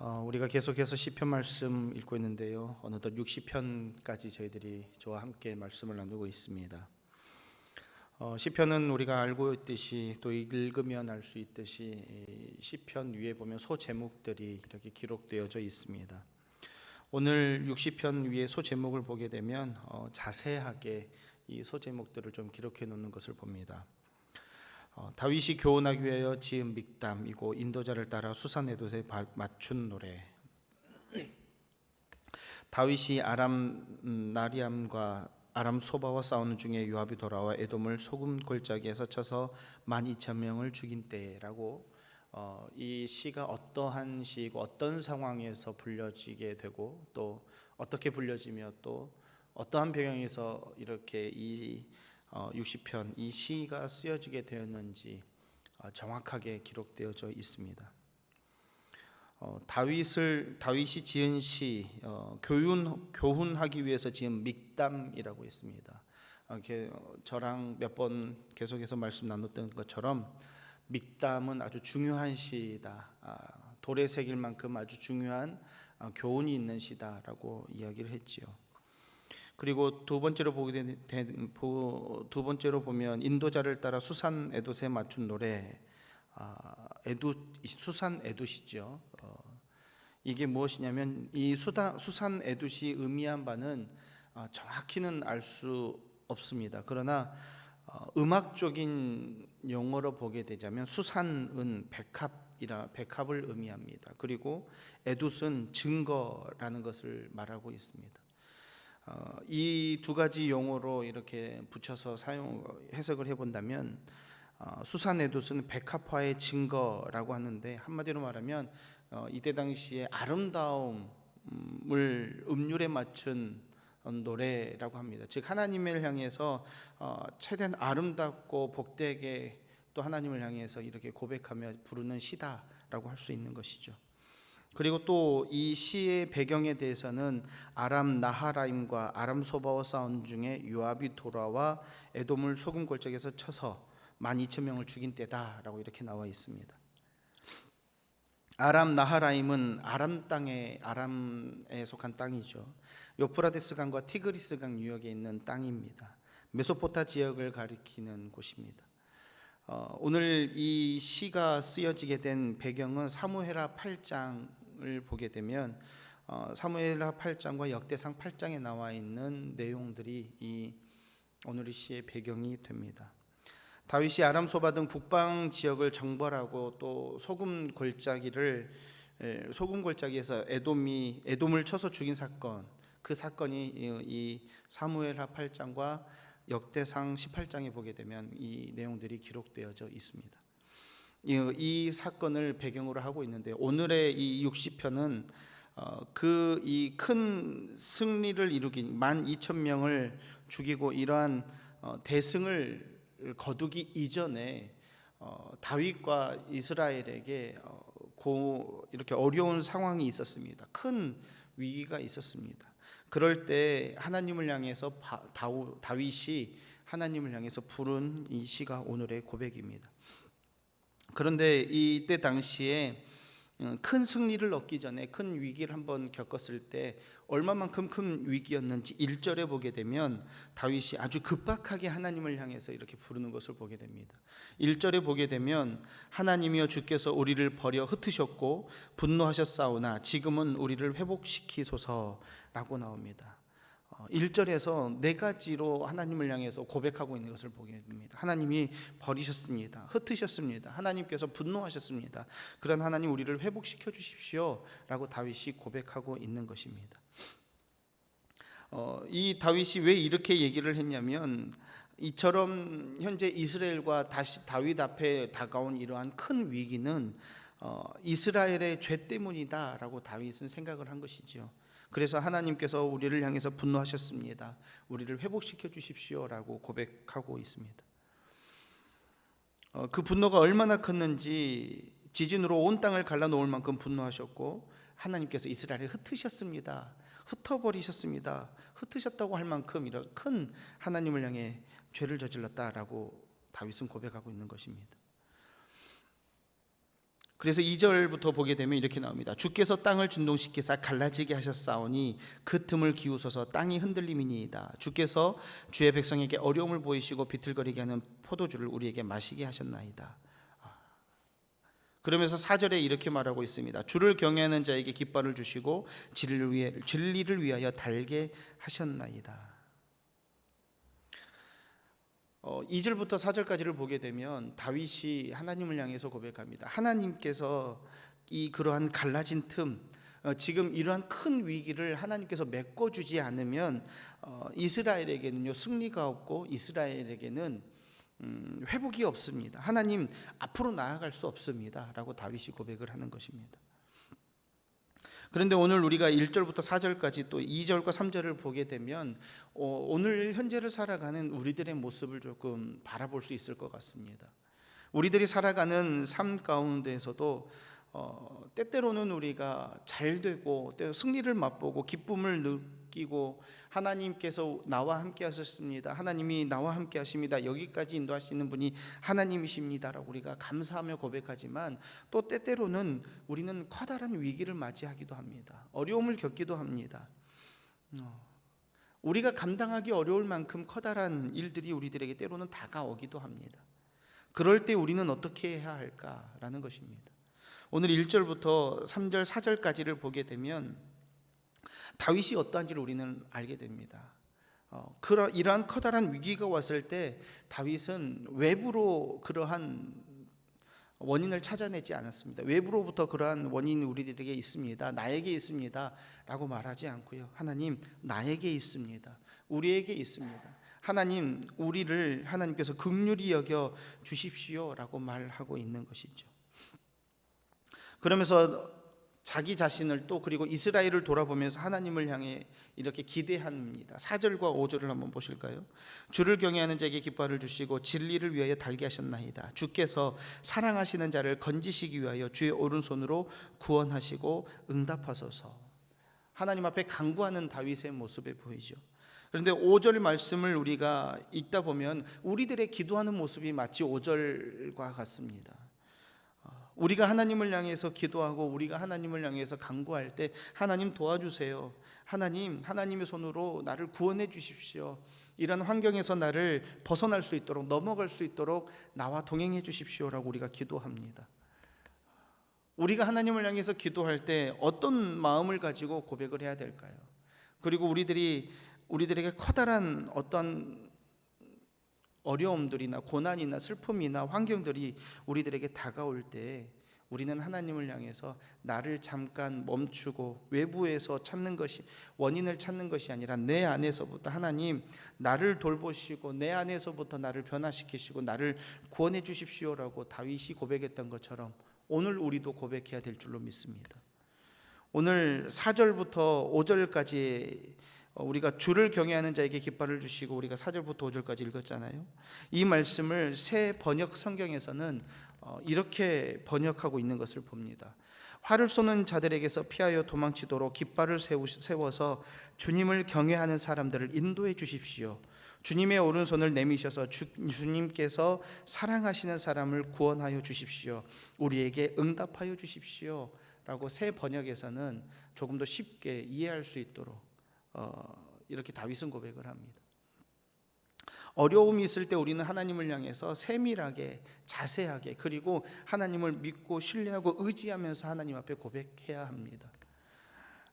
어, 우리가 계속해서 시편 말씀 읽고 있는데요. 어느덧 60편까지 저희들이 저와 함께 말씀을 나누고 있습니다. 어, 시편은 우리가 알고 있듯이 또 읽으면 알 수 있듯이 이 시편 위에 보면 소 제목들이 이렇게 기록되어져 있습니다. 오늘 60편 위에 소 제목을 보게 되면 어, 자세하게 이 소 제목들을 좀 기록해 놓는 것을 봅니다. 어, 다윗이 교훈하기 위하여 지은 믹담이고 인도자를 따라 수산에도에 맞춘 노래. 다윗이 아람 음, 나리암과 아람 소바와 싸우는 중에 요압이 돌아와 에돔을 소금 골짜기에서 쳐서 12,000명을 죽인 때라고 어, 이 시가 어떠한 시이고 어떤 상황에서 불려지게 되고 또 어떻게 불려지며 또 어떠한 배경에서 이렇게 이 어, 60편 이 시가 쓰여지게 되었는지 어, 정확하게 기록되어져 있습니다. 어, 다윗을 다윗이 지은 시 어, 교훈 교훈하기 위해서 지은 믹담이라고 했습니다. 어, 이렇게 어, 저랑 몇 번 계속해서 말씀 나눴던 것처럼 믹담은 아주 중요한 시다. 아, 돌에 새길 만큼 아주 중요한 아, 교훈이 있는 시다라고 이야기를 했지요. 그리고 두 번째로 보게 된, 된- 보- 두 번째로 보면 인도자를 따라 수산 에돛에 맞춘 노래 아, 에두 수산 에돛이죠. 어, 이게 무엇이냐면 이 수다, 수산 에돛이 의미한 바는 아, 정확히는 알 수 없습니다. 그러나 어, 음악적인 용어로 보게 되자면 수산은 백합이라 백합을 의미합니다. 그리고 에돛은 증거라는 것을 말하고 있습니다. 어, 이두 가지 용어로 이렇게 붙여서 사용 해석을 해본다면 어, 수산에돛은 백합화의 증거라고 하는데 한마디로 말하면 어, 이때 당시에 아름다움을 음률에 맞춘 어, 노래라고 합니다. 즉 하나님을 향해서 어, 최대한 아름답고 복되게 또 하나님을 향해서 이렇게 고백하며 부르는 시다라고 할 수 있는 것이죠. 그리고 또 이 시의 배경에 대해서는 아람 나하라임과 아람 소바와 싸운 중에 요압이 돌아와 에돔을 소금 골짜기에서 쳐서 12,000명을 죽인 때다라고 이렇게 나와 있습니다. 아람 나하라임은 아람 땅에 아람에 속한 땅이죠. 요프라데스 강과 티그리스 강 유역에 있는 땅입니다. 메소포타 지역을 가리키는 곳입니다. 어, 오늘 이 시가 쓰여지게 된 배경은 사무헤라 8장을 보게 되면 어, 사무헤라 8장과 역대상 8장에 나와 있는 내용들이 이 오늘의 시의 배경이 됩니다. 다윗이 아람 소바 등 북방 지역을 정벌하고 또 소금 골짜기를 에, 소금 골짜기에서 에돔이 에돔을 쳐서 죽인 사건 그 사건이 이, 이 사무엘 하 8장과 역대상 18장에 보게 되면 이 내용들이 기록되어져 있습니다. 이, 이 사건을 배경으로 하고 있는데 오늘의 이 60편은 어, 그이 큰 승리를 이루기 만 2천 명을 죽이고 이러한 어, 대승을 거두기 이전에 어, 다윗과 이스라엘에게 어, 고 이렇게 어려운 상황이 있었습니다. 큰 위기가 있었습니다. 그럴 때 하나님을 향해서 다윗이 하나님을 향해서 부른 이 시가 오늘의 고백입니다. 그런데 이때 당시에 어, 큰 승리를 얻기 전에 큰 위기를 한번 겪었을 때 얼마만큼 큰 위기였는지 1절에 보게 되면 다윗이 아주 급박하게 하나님을 향해서 이렇게 부르는 것을 보게 됩니다. 1절에 보게 되면 하나님이여 주께서 우리를 버려 흩으셨고 분노하셨사오나 지금은 우리를 회복시키소서라고 나옵니다. 1절에서 네 가지로 하나님을 향해서 고백하고 있는 것을 보게 됩니다. 하나님이 버리셨습니다. 흩으셨습니다. 하나님께서 분노하셨습니다. 그런 하나님 우리를 회복시켜 주십시오라고 다윗이 고백하고 있는 것입니다. 어, 이 다윗이 왜 이렇게 얘기를 했냐면 이처럼 현재 이스라엘과 다시 다윗 앞에 다가온 이러한 큰 위기는 어, 이스라엘의 죄 때문이다라고 다윗은 생각을 한 것이죠. 그래서 하나님께서 우리를 향해서 분노하셨습니다. 우리를 회복시켜 주십시오라고 고백하고 있습니다. 어, 그 분노가 얼마나 컸는지 지진으로 온 땅을 갈라놓을 만큼 분노하셨고 하나님께서 이스라엘을 흩으셨습니다. 흩어버리셨습니다. 흩으셨다고 할 만큼 이런 큰 하나님을 향해 죄를 저질렀다라고 다윗은 고백하고 있는 것입니다. 그래서 2절부터 보게 되면 이렇게 나옵니다. 주께서 땅을 진동시키사 갈라지게 하셨사오니 그 틈을 기우소서 땅이 흔들림이니이다. 주께서 주의 백성에게 어려움을 보이시고 비틀거리게 하는 포도주를 우리에게 마시게 하셨나이다. 아. 그러면서 4절에 이렇게 말하고 있습니다. 주를 경외하는 자에게 깃발을 주시고 진리를 위하여 달게 하셨나이다. 어, 2절부터 4절까지를 보게 되면 다윗이 하나님을 향해서 고백합니다. 하나님께서 이 그러한 갈라진 틈 어, 지금 이러한 큰 위기를 하나님께서 메꿔주지 않으면 어, 이스라엘에게는요 승리가 없고 이스라엘에게는 음, 회복이 없습니다. 하나님 앞으로 나아갈 수 없습니다라고 다윗이 고백을 하는 것입니다. 그런데 오늘 우리가 1절부터 4절까지 또 2절과 3절을 보게 되면 어, 오늘 현재를 살아가는 우리들의 모습을 조금 바라볼 수 있을 것 같습니다. 우리들이 살아가는 삶 가운데에서도 어, 때때로는 우리가 잘 되고 때 승리를 맛보고 기쁨을 느끼고 하나님께서 나와 함께 하셨습니다. 하나님이 나와 함께 하십니다. 여기까지 인도하시는 분이 하나님이십니다라고 우리가 감사하며 고백하지만 또 때때로는 우리는 커다란 위기를 맞이하기도 합니다. 어려움을 겪기도 합니다. 어, 우리가 감당하기 어려울 만큼 커다란 일들이 우리들에게 때로는 다가오기도 합니다. 그럴 때 우리는 어떻게 해야 할까라는 것입니다. 오늘 1절부터 3절, 4절까지를 보게 되면 다윗이 어떠한지를 우리는 알게 됩니다. 어, 그러 이러한 커다란 위기가 왔을 때 다윗은 외부로 그러한 원인을 찾아내지 않았습니다. 외부로부터 그러한 원인이 우리들에게 있습니다. 나에게 있습니다라고 말하지 않고요. 하나님 나에게 있습니다. 우리에게 있습니다. 하나님 우리를 하나님께서 극률이 여겨 주십시오라고 말하고 있는 것이죠. 그러면서 자기 자신을 또 그리고 이스라엘을 돌아보면서 하나님을 향해 이렇게 기대합니다. 4절과 5절을 한번 보실까요? 주를 경외하는 자에게 기뻐를 주시고 진리를 위하여 달게 하셨나이다. 주께서 사랑하시는 자를 건지시기 위하여 주의 오른손으로 구원하시고 응답하소서. 하나님 앞에 간구하는 다윗의 모습에 보이죠. 그런데 5절 말씀을 우리가 읽다 보면 우리들의 기도하는 모습이 마치 5절과 같습니다. 우리가 하나님을 향해서 기도하고 우리가 하나님을 향해서 간구할 때 하나님 도와주세요. 하나님, 하나님의 손으로 나를 구원해 주십시오. 이런 환경에서 나를 벗어날 수 있도록 넘어갈 수 있도록 나와 동행해 주십시오라고 우리가 기도합니다. 우리가 하나님을 향해서 기도할 때 어떤 마음을 가지고 고백을 해야 될까요? 그리고 우리들이 우리들에게 커다란 어떤 어려움들이나 고난이나 슬픔이나 환경들이 우리들에게 다가올 때 우리는 하나님을 향해서 나를 잠깐 멈추고 외부에서 찾는 것이 원인을 찾는 것이 아니라 내 안에서부터 하나님 나를 돌보시고 내 안에서부터 나를 변화시키시고 나를 구원해 주십시오라고 다윗이 고백했던 것처럼 오늘 우리도 고백해야 될 줄로 믿습니다. 오늘 4절부터 5절까지 어, 우리가 주를 경외하는 자에게 깃발을 주시고 우리가 4절부터 5절까지 읽었잖아요. 이 말씀을 새 번역 성경에서는 어, 이렇게 번역하고 있는 것을 봅니다. 활을 쏘는 자들에게서 피하여 도망치도록 깃발을 세워서 주님을 경외하는 사람들을 인도해 주십시오. 주님의 오른손을 내미셔서 주, 주님께서 사랑하시는 사람을 구원하여 주십시오. 우리에게 응답하여 주십시오. 라고 새 번역에서는 조금 더 쉽게 이해할 수 있도록 어, 이렇게 다윗은 고백을 합니다. 어려움이 있을 때 우리는 하나님을 향해서 세밀하게 자세하게 그리고 하나님을 믿고 신뢰하고 의지하면서 하나님 앞에 고백해야 합니다.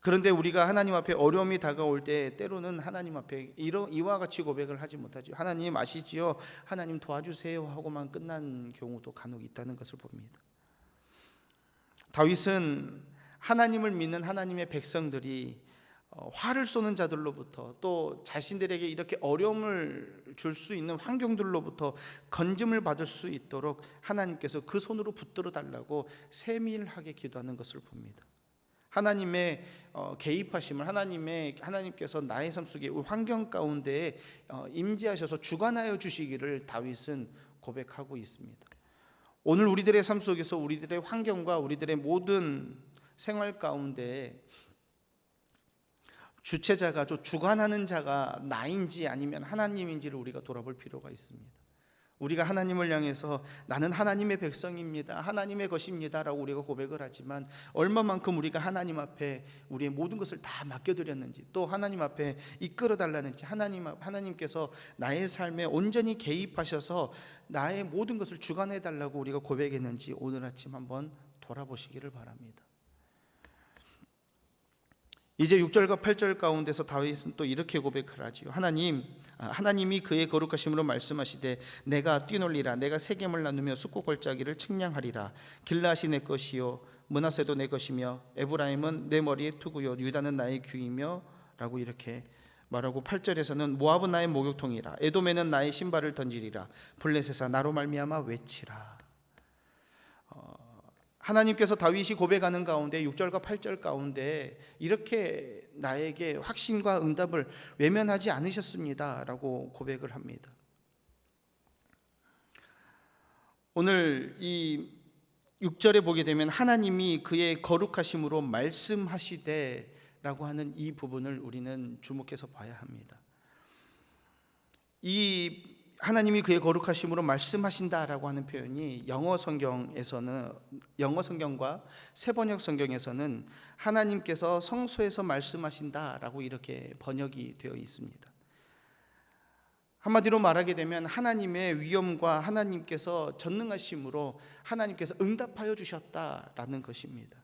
그런데 우리가 하나님 앞에 어려움이 다가올 때 때로는 하나님 앞에 이러, 이와 같이 고백을 하지 못하죠. 하나님 아시지요? 하나님 도와주세요 하고만 끝난 경우도 간혹 있다는 것을 봅니다. 다윗은 하나님을 믿는 하나님의 백성들이 어, 화를 쏘는 자들로부터 또 자신들에게 이렇게 어려움을 줄 수 있는 환경들로부터 건짐을 받을 수 있도록 하나님께서 그 손으로 붙들어 달라고 세밀하게 기도하는 것을 봅니다. 하나님의 어, 개입하심을 하나님의 하나님께서 나의 삶 속에 환경 가운데 어, 임재하셔서 주관하여 주시기를 다윗은 고백하고 있습니다. 오늘 우리들의 삶 속에서 우리들의 환경과 우리들의 모든 생활 가운데 주체자가 저 주관하는 자가 나인지 아니면 하나님인지를 우리가 돌아볼 필요가 있습니다. 우리가 하나님을 향해서 나는 하나님의 백성입니다. 하나님의 것입니다라고 우리가 고백을 하지만 얼마만큼 우리가 하나님 앞에 우리의 모든 것을 다 맡겨 드렸는지 또 하나님 앞에 이끌어 달라는지 하나님 앞- 하나님께서 나의 삶에 온전히 개입하셔서 나의 모든 것을 주관해 달라고 우리가 고백했는지 오늘 아침 한번 돌아보시기를 바랍니다. 이제 6절과 8절 가운데서 다윗은 또 이렇게 고백을 하지요. 하나님, 아, 하나님이 그의 거룩하심으로 말씀하시되 내가 뛰놀리라 내가 세겜을 나누며 숫고 골짜기를 측량하리라. 길라시 내 것이요 문하세도 내 것이며 에브라임은 내 머리의 투구요 유다는 나의 귀이며라고 이렇게 말하고 8절에서는 모압은 나의 목욕통이라 에돔에는 나의 신발을 던지리라. 블레셋아 나로 말미암아 외치라 하나님께서 다윗이 고백하는 가운데 6절과 8절 가운데 이렇게 나에게 확신과 응답을 외면하지 않으셨습니다라고 고백을 합니다. 오늘 이 6절에 보게 되면 하나님이 그의 거룩하심으로 말씀하시되라고 하는 이 부분을 우리는 주목해서 봐야 합니다. 이 하나님이 그의 거룩하심으로 말씀하신다라고 하는 표현이 영어 성경에서는 영어 성경과 세번역 성경에서는 하나님께서 성소에서 말씀하신다라고 이렇게 번역이 되어 있습니다. 한마디로 말하게 되면 하나님의 위엄과 하나님께서 전능하심으로 하나님께서 응답하여 주셨다라는 것입니다.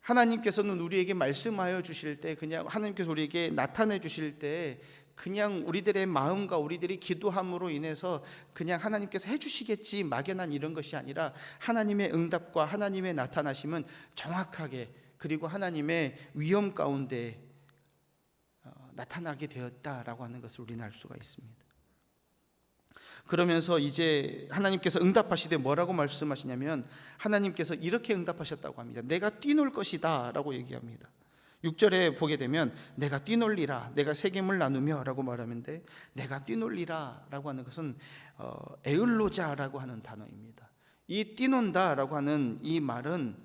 하나님께서는 우리에게 말씀하여 주실 때 그냥 하나님께서 우리에게 나타내 주실 때 그냥 우리들의 마음과 우리들이 기도함으로 인해서 그냥 하나님께서 해주시겠지 막연한 이런 것이 아니라 하나님의 응답과 하나님의 나타나심은 정확하게 그리고 하나님의 위험 가운데 어, 나타나게 되었다라고 하는 것을 우리는 알 수가 있습니다. 그러면서 이제 하나님께서 응답하시되 뭐라고 말씀하시냐면 하나님께서 이렇게 응답하셨다고 합니다. 내가 뛰놀 것이다라고 얘기합니다. 6절에 보게 되면 내가 뛰놀리라 내가 세겜을 나누며라고 말하는데 내가 뛰놀리라라고 하는 것은 어, 에을로자라고 하는 단어입니다. 이 뛰논다라고 하는 이 말은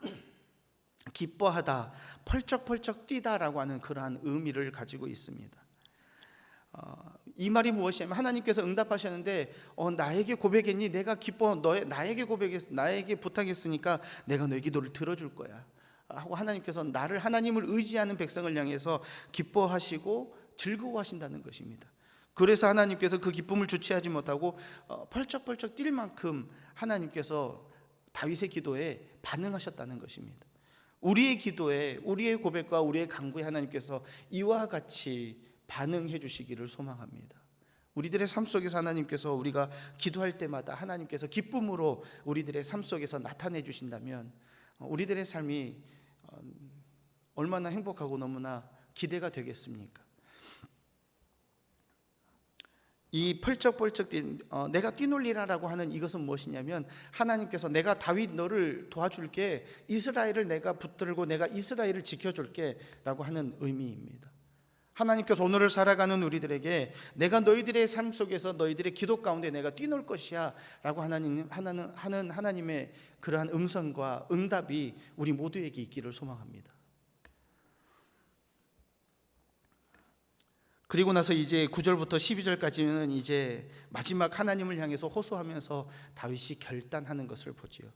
기뻐하다, 펄쩍펄쩍 뛰다라고 하는 그러한 의미를 가지고 있습니다. 어, 이 말이 무엇이냐면 하나님께서 응답하셨는데 어, 나에게 고백했니? 내가 기뻐 너의 나에게 고백했 나에게 부탁했으니까 내가 너의 기도를 들어줄 거야. 하고 하나님께서 나를 하나님을 의지하는 백성을 향해서 기뻐하시고 즐거워하신다는 것입니다. 그래서 하나님께서 그 기쁨을 주체하지 못하고 어, 펄쩍펄쩍 뛸 만큼 하나님께서 다윗의 기도에 반응하셨다는 것입니다. 우리의 기도에 우리의 고백과 우리의 간구에 하나님께서 이와 같이 반응해 주시기를 소망합니다. 우리들의 삶 속에서 하나님께서 우리가 기도할 때마다 하나님께서 기쁨으로 우리들의 삶 속에서 나타내 주신다면 어, 우리들의 삶이 어, 얼마나 행복하고 너무나 기대가 되겠습니까? 이 펄쩍펄쩍 뛴 어, 내가 뛰놀리라라고 하는 이것은 무엇이냐면 하나님께서 내가 다윗 너를 도와줄게 이스라엘을 내가 붙들고 내가 이스라엘을 지켜줄게라고 하는 의미입니다. 하나님께서 오늘을 살아가는 우리들에게 내가 너희들의 삶 속에서 너희들의 기도 가운데 내가 뛰놀 것이야라고 하나님 하나는 하는 하나님의 그러한 음성과 응답이 우리 모두에게 있기를 소망합니다. 그리고 나서 이제 9절부터 12절까지는 이제 마지막 하나님을 향해서 호소하면서 다윗이 결단하는 것을 보지요.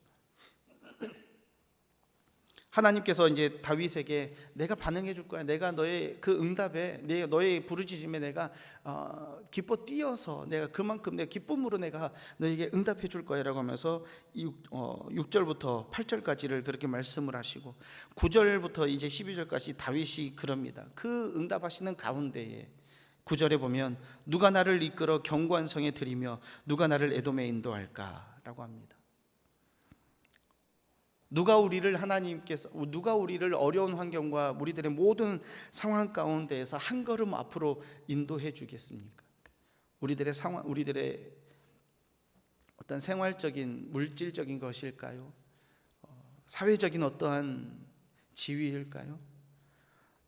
하나님께서 이제 다윗에게 내가 반응해 줄 거야. 내가 너의 그 응답에 내 너의 부르짖음에 내가 어, 기뻐 뛰어서 내가 그만큼 내 기쁨으로 내가 너에게 응답해 줄 거야라고 하면서 6, 어, 6절부터 8절까지를 그렇게 말씀을 하시고 9절부터 이제 12절까지 다윗이 그럽니다. 그 응답하시는 가운데에 9절에 보면 누가 나를 이끌어 경고한 성에 들이며 누가 나를 에돔에 인도할까라고 합니다. 누가 우리를 하나님께서 누가 우리를 어려운 환경과 우리들의 모든 상황 가운데에서 한 걸음 앞으로 인도해 주겠습니까? 우리들의 상황 우리들의 어떤 생활적인 물질적인 것일까요? 어, 사회적인 어떠한 지위일까요?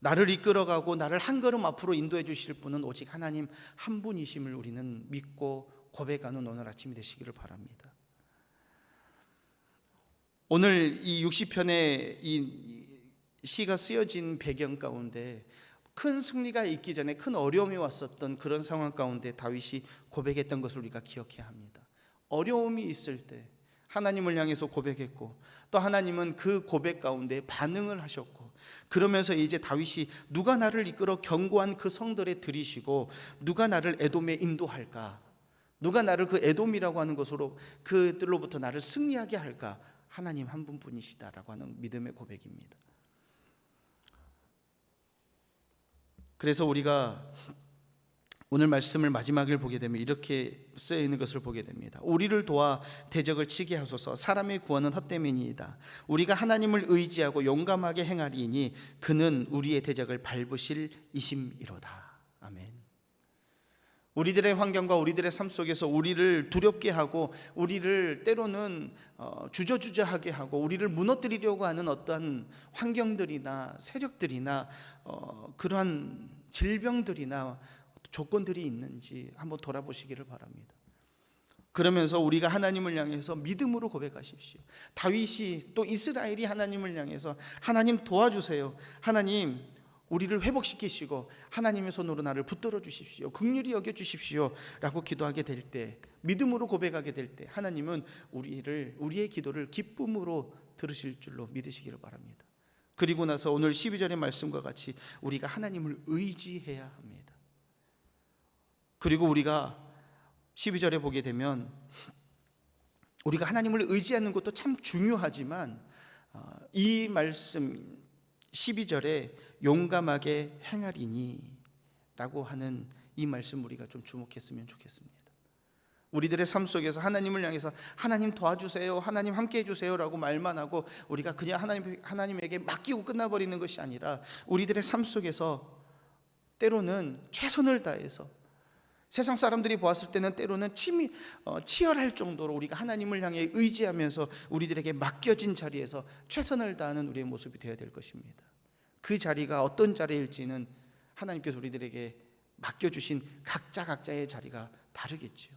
나를 이끌어가고 나를 한 걸음 앞으로 인도해 주실 분은 오직 하나님 한 분이심을 우리는 믿고 고백하는 오늘 아침이 되시기를 바랍니다. 오늘 이 60편의 이 시가 쓰여진 배경 가운데 큰 승리가 있기 전에 큰 어려움이 왔었던 그런 상황 가운데 다윗이 고백했던 것을 우리가 기억해야 합니다. 어려움이 있을 때 하나님을 향해서 고백했고 또 하나님은 그 고백 가운데 반응을 하셨고 그러면서 이제 다윗이 누가 나를 이끌어 견고한 그 성들에 들이시고 누가 나를 에돔에 인도할까 누가 나를 그 에돔이라고 하는 것으로 그들로부터 나를 승리하게 할까 하나님 한 분뿐이시다라고 하는 믿음의 고백입니다. 그래서 우리가 오늘 말씀을 마지막을 보게 되면 이렇게 쓰여 있는 것을 보게 됩니다. 우리를 도와 대적을 치게 하소서. 사람의 구원은 헛됨이니이다. 우리가 하나님을 의지하고 용감하게 행하리니 그는 우리의 대적을 밟으실 이심이로다. 아멘. 우리들의 환경과 우리들의 삶 속에서 우리를 두렵게 하고 우리를 때로는 어, 주저주저하게 하고 우리를 무너뜨리려고 하는 어떠한 환경들이나 세력들이나 어, 그러한 질병들이나 조건들이 있는지 한번 돌아보시기를 바랍니다. 그러면서 우리가 하나님을 향해서 믿음으로 고백하십시오. 다윗이 또 이스라엘이 하나님을 향해서 하나님 도와주세요. 하나님 우리를 회복시키시고 하나님의 손으로 나를 붙들어 주십시오. 극률이 여겨 주십시오라고 기도하게 될 때 믿음으로 고백하게 될 때 하나님은 우리를 우리의 기도를 기쁨으로 들으실 줄로 믿으시기를 바랍니다. 그리고 나서 오늘 12절의 말씀과 같이 우리가 하나님을 의지해야 합니다. 그리고 우리가 12절에 보게 되면 우리가 하나님을 의지하는 것도 참 중요하지만 어, 이 말씀 12절에 용감하게 행하리니 라고 하는 이 말씀 우리가 좀 주목했으면 좋겠습니다. 우리들의 삶 속에서 하나님을 향해서 하나님 도와주세요, 하나님 함께 해주세요라고 말만 하고 우리가 그냥 하나님 하나님에게 맡기고 끝나버리는 것이 아니라 우리들의 삶 속에서 때로는 최선을 다해서 세상 사람들이 보았을 때는 때로는 치미, 어, 치열할 정도로 우리가 하나님을 향해 의지하면서 우리들에게 맡겨진 자리에서 최선을 다하는 우리의 모습이 되어야 될 것입니다. 그 자리가 어떤 자리일지는 하나님께서 우리들에게 맡겨주신 각자 각자의 자리가 다르겠지요.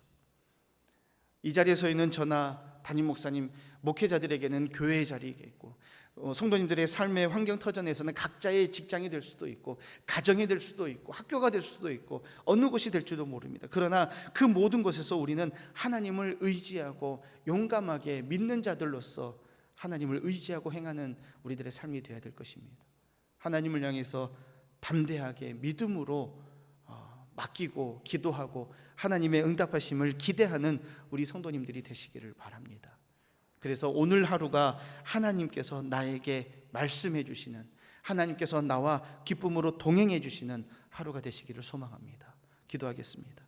이 자리에 서 있는 저나 담임 목사님, 목회자들에게는 교회의 자리겠고 어, 성도님들의 삶의 환경 터전에서는 각자의 직장이 될 수도 있고 가정이 될 수도 있고 학교가 될 수도 있고 어느 곳이 될지도 모릅니다. 그러나 그 모든 곳에서 우리는 하나님을 의지하고 용감하게 믿는 자들로서 하나님을 의지하고 행하는 우리들의 삶이 되어야 될 것입니다. 하나님을 향해서 담대하게 믿음으로 어, 맡기고 기도하고 하나님의 응답하심을 기대하는 우리 성도님들이 되시기를 바랍니다. 그래서 오늘 하루가 하나님께서 나에게 말씀해 주시는 하나님께서 나와 기쁨으로 동행해 주시는 하루가 되시기를 소망합니다. 기도하겠습니다.